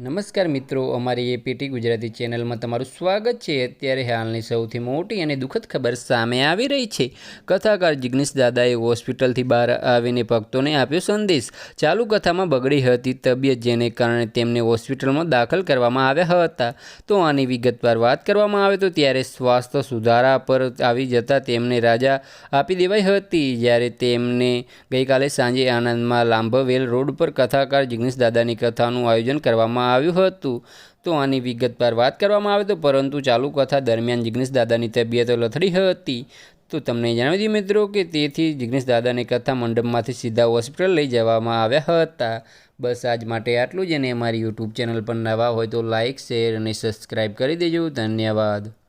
નમસ્કાર મિત્રો, અમારી એપીટી ગુજરાતી ચેનલમાં તમારું સ્વાગત છે. અત્યારે હાલની સૌથી મોટી અને દુઃખદ ખબર સામે આવી રહી છે. કથાકાર જિગ્નેશ દાદાએ હોસ્પિટલથી બહાર આવીને ભક્તોને આપ્યો સંદેશ. ચાલુ કથામાં બગડી હતી તબિયત, જેને કારણે તેમને હોસ્પિટલમાં દાખલ કરવામાં આવ્યા હતા. તો આની વિગતવાર વાત કરવામાં આવે તો ત્યારે સ્વાસ્થ્ય સુધારા પર આવી જતાં તેમને રાજા આપી દેવાઈ હતી. જ્યારે તેમને ગઈકાલે સાંજે આણંદમાં લાંભવેલ રોડ પર કથાકાર જિગ્નેશ દાદાની કથાનું આયોજન કરવામાં આવ્યું હતું. તો આની વિગતવાર વાત કરવામાં આવે તો પરંતુ ચાલુ કથા દરમિયાન જિગ્નેશ દાદાની તબિયત લથડી હતી. તો તમને જણાવી દઈએ મિત્રો કે તેથી જિગ્નેશ દાદાને કથા મંડપમાંથી સીધા હોસ્પિટલ લઈ જવામાં આવ્યા હતા. બસ આજ માટે આટલું જ અને અમારી યુટ્યુબ ચેનલ પર નવા હોય તો લાઇક શેર અને સબસ્ક્રાઈબ કરી દેજો. ધન્યવાદ.